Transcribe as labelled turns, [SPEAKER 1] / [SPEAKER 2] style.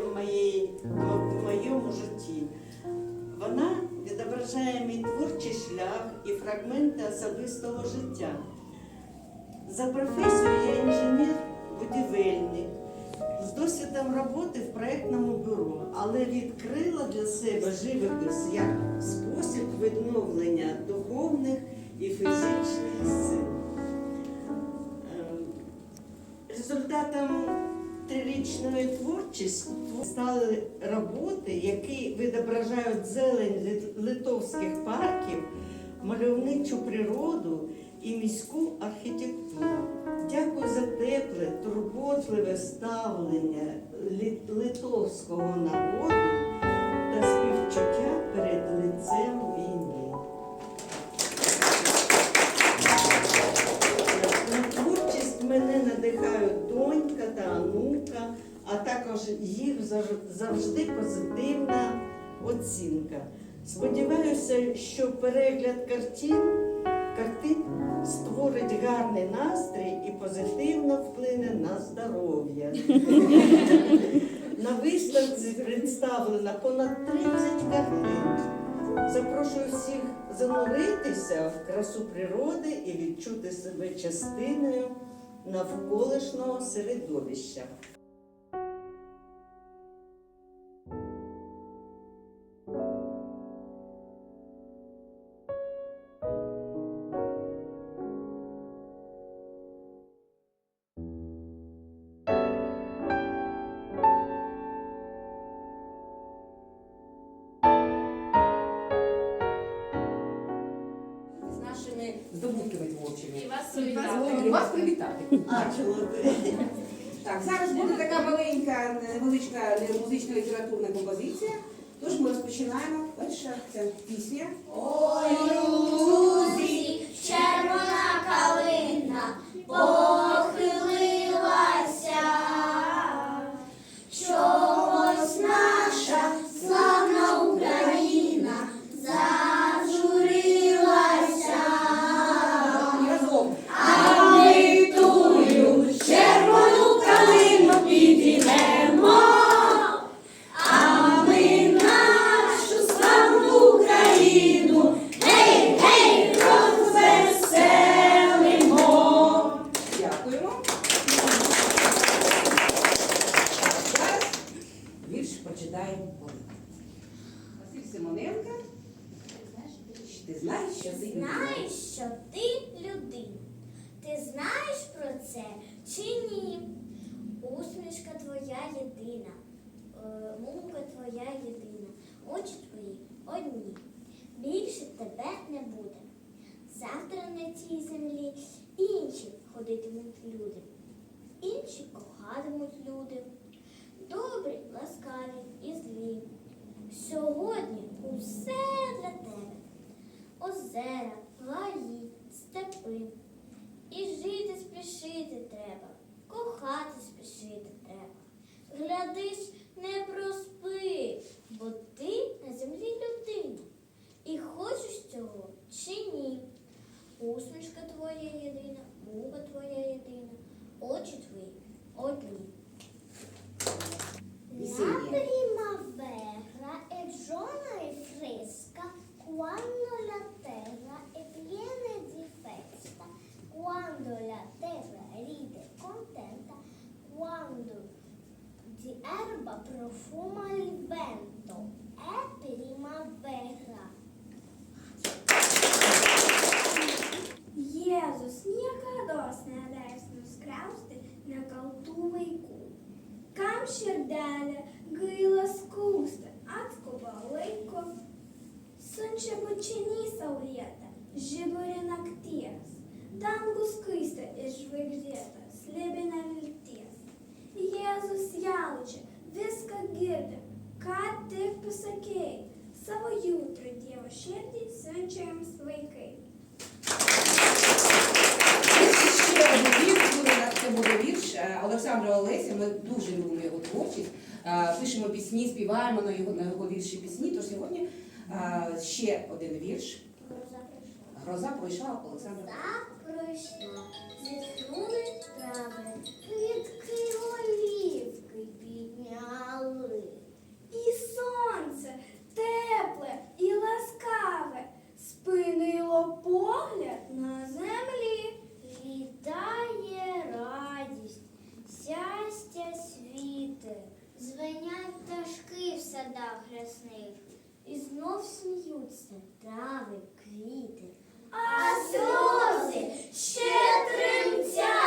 [SPEAKER 1] в, моїй, в моєму житті. Вона відображає мій творчий шлях і фрагменти особистого життя. За професією я інженер-будівельник з досвідом роботи в проєктному бюро, але відкрила для себе живопис як спосіб відновлення духовних і фізичних сил. Ем, результатом трирічної творчості стали роботи, які відображають зелень литовських парків, мальовничу природу і міську архітектуру. Дякую за тепле, турботливе ставлення литовського народу та співчуття онука, а також їх завжди позитивна оцінка. Сподіваюся, що перегляд картин, картин створить гарний настрій і позитивно вплине на здоров'я. На виставці представлено понад 30 картин. Запрошую всіх зануритися в красу природи і відчути себе частиною навколишнього середовища.
[SPEAKER 2] Здобутками творчими.
[SPEAKER 3] І вас
[SPEAKER 2] І
[SPEAKER 3] привітати.
[SPEAKER 2] вас привітати.
[SPEAKER 1] А, чого?
[SPEAKER 2] Так, зараз буде така маленька, невеличка музична літературна композиція. Тож ми розпочинаємо. Перша ця пісня.
[SPEAKER 4] Ой, друзі, червона мука твоя єдина, очі твої одні. Більше тебе не буде. Завтра на цій землі інші ходитимуть люди, інші кохатимуть люди. Добрі, ласкаві і злі. Сьогодні усе для тебе озера, гаї, степи. І жити спішити треба, кохати спішити треба. Глядиш, не проспи, di erba profuma il vento. È primavera.
[SPEAKER 5] Jėzus niekados neleis nuskriausti nekaltų vaikų. Kam širdelė gaila skausti, atskuba laiko, siunčia bučinį saulėtą, žiburė nakties, dangus skaistė
[SPEAKER 2] Олександра Олеся. Ми дуже любимо його творчість. Пишемо пісні, співаємо на його, на його вірші пісні. Тож сьогодні ще один вірш.
[SPEAKER 4] Гроза
[SPEAKER 2] пройшла Олександра.
[SPEAKER 4] За пройшла, квітки
[SPEAKER 5] знов
[SPEAKER 4] сміються трави, квіти,
[SPEAKER 5] а сльози ще тремтять.